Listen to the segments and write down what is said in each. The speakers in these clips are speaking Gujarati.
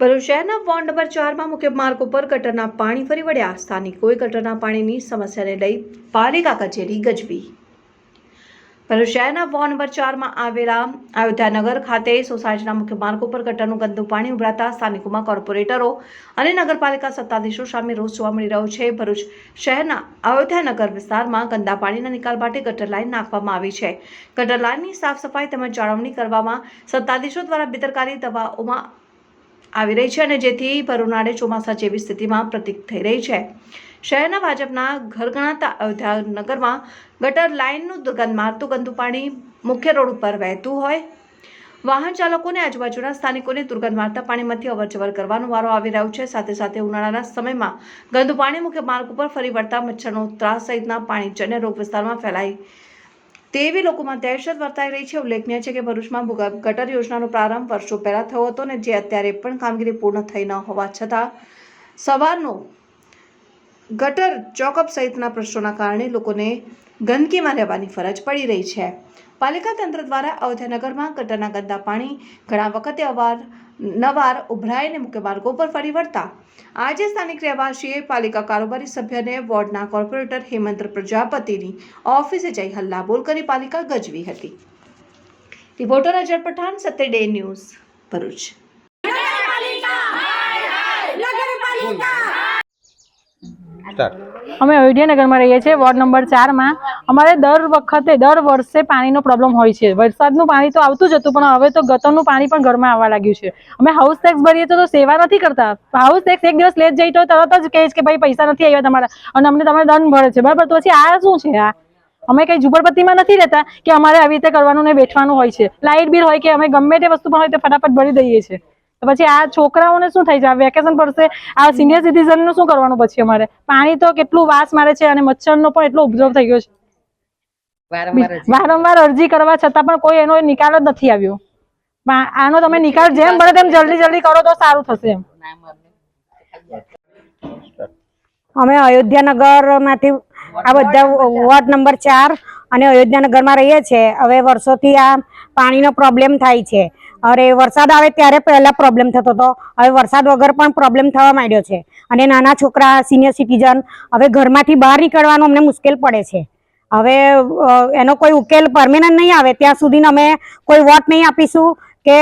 ભરૂચ શહેરના વોર્ડ નંબર ચારમાં મુખ્ય માર્ગ ઉપર ગટરના પાણી ફરી વળ્યા. સ્થાનિકોએ ગટરના પાણીની સમસ્યાને લઈ પાલિકા કચેરી ગજવી. ભરૂચ શહેરના વોર્ડ નંબર ચારમાં આવેલા અયોધ્યાનગર ખાતે સોસાયટીના મુખ્ય માર્ગ ઉપર ગટરનું ગંદુ પાણી ઉભરાતા સ્થાનિકોમાં કોર્પોરેટરો અને નગરપાલિકા સત્તાધીશો સામે રોષ જોવા મળી રહ્યો છે. ભરૂચ શહેરના અયોધ્યાનગર વિસ્તારમાં ગંદા પાણીના નિકાલ માટે ગટર લાઇન નાખવામાં આવી છે. ગટર લાઇનની સાફ સફાઈ તેમજ જાળવણી કરવામાં સત્તાધીશો દ્વારા બેદરકારી દવાઓમાં આવી રહી છે અને જેથી ભરૂનાળે ચોમાસા જેવી સ્થિતિમાં પ્રતીક થઈ રહી છે. શહેરના ભાજપના ઘર ગણાતા અયોધ્યાનગરમાં ગટર લાઇનનું દુર્ગંધ મારતું, ગંદુ પાણી મુખ્ય રોડ ઉપર વહેતું હોય. વાહન ચાલકોને આજુબાજુના સ્થાનિકોને દુર્ગંધ મારતા પાણીમાંથી અવરજવર કરવાનો વારો આવી રહ્યો છે. સાથે સાથે ઉનાળાના સમયમાં ગંદુ પાણી મુખ્ય માર્ગ ઉપર ફરી વળતા મચ્છરનો ત્રાસ સહિતના પાણીજન્ય રોગ વિસ્તારમાં ફેલાય તેવી લોકોમાં દહેશત વર્તાઈ રહી છે. ઉલ્લેખનીય છે કે ભરૂચમાં ગટર યોજનાનો પ્રારંભ વર્ષો પહેલાં થયો હતો ને જે અત્યારે પણ કામગીરી પૂર્ણ થઈ ન હોવા છતાં સવારનો ગટર ચોકઅપ સહિતના પ્રશ્નોના કારણે લોકોને ગંદકીમાં રહેવાની ફરજ પડી રહી છે. પાલિકા તંત્ર દ્વારા અયોધ્યાનગરમાં ગટરના ગંદા પાણી ઘણા વખતે અવાર, નવાર ઉભરાઈને મુખ્ય માર્ગો પર ફરી વળતા. આજે સ્થાનિક રહેવાસીએ પાલિકા કારોબારી સભ્યને વોર્ડના કોર્પોરેટર હેમંત પ્રજાપતિની ઓફિસે જઈ હલ્લાબોલ કરી પાલિકા ગજવી હતી. Reporter Ajar Pathan Satya day news Bharuch. અમે અયોધ્યાનગરમાં રહીએ છીએ, વોર્ડ નંબર ચારમાં. અમારે દર વખતે, દર વર્ષે પાણીનો પ્રોબ્લેમ હોય છે. વરસાદનું પાણી તો આવતું જ હતું, પણ હવે તો ગતરનું પાણી પણ ઘરમાં આવવા લાગ્યું છે. અમે હાઉસ ટેક્સ ભરીએ તો સેવા નથી કરતા. હાઉસ ટેક્સ એક દિવસ લેટ જઈ તો તરત જ કહે છે કે ભાઈ પૈસા નથી આવ્યા તમારા. અને અમને તમારે દંડ ભરે છે. બરાબર? તો પછી આ શું છે? આ અમે કઈ ઝુંપડપટ્ટીમાં નથી રહેતા કે અમારે આવી રીતે કરવાનું ને બેઠવાનું હોય છે. લાઇટ બિલ હોય કે અમે ગમે તે વસ્તુ પણ હોય તો ફટાફટ ભરી દઈએ છીએ. તો પછી આ છોકરાઓને શું થાય છે આ વેકેશન પડશે આ સિનિયર સિટીઝનનું શું કરવાનું પછી અમારે? પાણી તો કેટલું વાસ મારે છે અને મચ્છરનો પણ એટલો ઉપદ્રવ થઈ ગયો છે. વારંવાર અરજી. કરવા છતાં પણ કોઈ એનો નિકાલ જ નથી આવ્યો. આનો તમે નિકાલ જેમ બને તેમ જલ્દી જલ્દી કરો તો સારું થશે એમ. અમે અયોધ્યાનગરમાંથી આ બધા વોર્ડ નંબર ચાર અને અયોધ્યાનગરમાં રહીએ છીએ. હવે વર્ષોથી આ પાણીનો પ્રોબ્લેમ થાય છે. અરે વરસાદ આવે ત્યારે પહેલાં પ્રોબ્લેમ થતો હતો. હવે વરસાદ વગર પણ પ્રોબ્લેમ થવા માંડ્યો છે. અને નાના છોકરા સિનિયર સિટીઝન હવે ઘરમાંથી બહાર નીકળવાનું અમને મુશ્કેલ પડે છે. હવે એનો કોઈ ઉકેલ પરમેનન્ટ નહીં આવે. ત્યાં સુધી અમે કોઈ વોટ નહીં આપીશું કે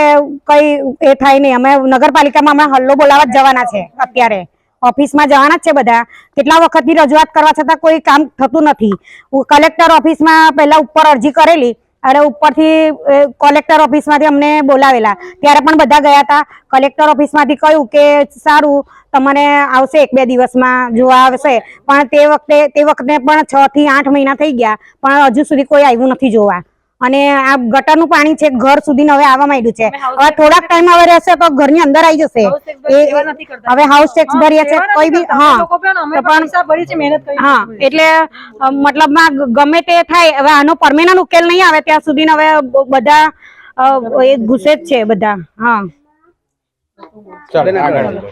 કઈ એ થાય નહીં. અમે નગરપાલિકામાં અમે હલ્લો બોલાવવા જવાના છે અત્યારે. ઓફિસમાં જવાના જ છે બધા. કેટલા વખતથી રજૂઆત કરવા છતાં કોઈ કામ થતું નથી. કલેક્ટર ઓફિસમાં પહેલા ઉપર અરજી કરેલી. અને ઉપરથી કલેક્ટર ઓફિસમાંથી અમને બોલાવેલા. ત્યારે પણ બધા ગયા હતા. કલેક્ટર ઓફિસમાંથી કહ્યું કે, સારું, તમને આવશે એક બે દિવસમાં, જોવા આવશે. પણ તે વખતે તે વખતે પણ છ થી આઠ મહિના થઈ ગયા. પણ હજુ સુધી કોઈ આવ્યું નથી જોવા. અને આ ગટરનું પાણી છે ઘર સુધી હવે આવવા માંડ્યું છે. હવે થોડાક ટાઈમ હવે રહેશે તો ઘરની અંદર આવી જશે. એ- હવે હાઉસ ટેક્સ ભરીએ છે કોઈ બી હા. પણ હા એટલે મતલબમાં ગમે તે થાય હવે આનો પરમેનન્ટ ઉકેલ નહીં આવે ત્યાં સુધી હવે બધા એ ગુસ્સે જ છે બધા હા. ચાલો આગળ.